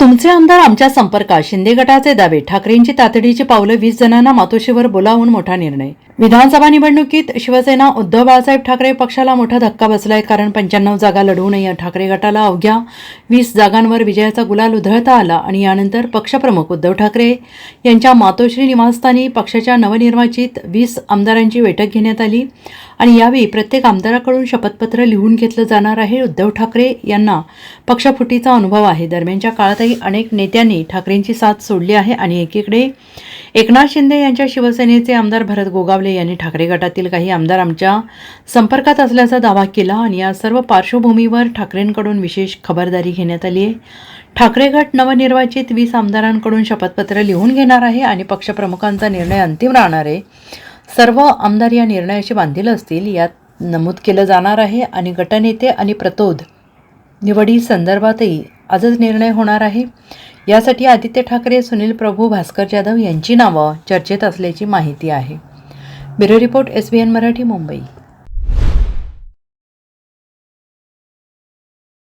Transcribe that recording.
तुमचे आमदार आमच्या संपर्कात. शिंदे गटाचे दावे. ठाकरेंची तातडीची पावलं वीस जणांना मातोश्रीवर बोलावून मोठा निर्णय. विधानसभा निवडणुकीत शिवसेना उद्धव बाळासाहेब ठाकरे पक्षाला मोठा धक्का बसलाय कारण पंच्याण्णव जागा लढवून नये. ठाकरे गटाला अवघ्या वीस जागांवर विजयाचा गुलाल उधळता आला आणि यानंतर पक्षप्रमुख उद्धव ठाकरे यांच्या मातोश्री निवासस्थानी पक्षाच्या नवनिर्वाचित वीस आमदारांची बैठक घेण्यात आली. आणि यावेळी प्रत्येक आमदाराकडून शपथपत्र लिहून घेतलं जाणार आहे. उद्धव ठाकरे यांना पक्षफुटीचा अनुभव आहे. दरम्यानच्या काळातही अनेक नेत्यांनी ठाकरेंची साथ सोडली आहे आणि एकीकडे एकनाथ शिंदे यांच्या शिवसेनेचे आमदार भरत गोगावले यांनी ठाकरे गटातील काही आमदार आमच्या संपर्कात असल्याचा दावा केला आणि या सर्व पार्श्वभूमीवर ठाकरेंकडून विशेष खबरदारी घेण्यात आली आहे. ठाकरे गट नवनिर्वाचित वीस आमदारांकडून शपथपत्र लिहून घेणार आहे आणि पक्षप्रमुखांचा निर्णय अंतिम राहणार आहे. सर्व आमदार या निर्णयाशी बांधील असतील यात नमूद केलं जाणार आहे आणि गटनेते आणि प्रतोद निवडी संदर्भातही आजच निर्णय होणार आहे. यासाठी आदित्य ठाकरे सुनील प्रभू भास्कर जाधव यांची नावं चर्चेत असल्याची माहिती आहे. Bureau report S B N Marathi Mumbai.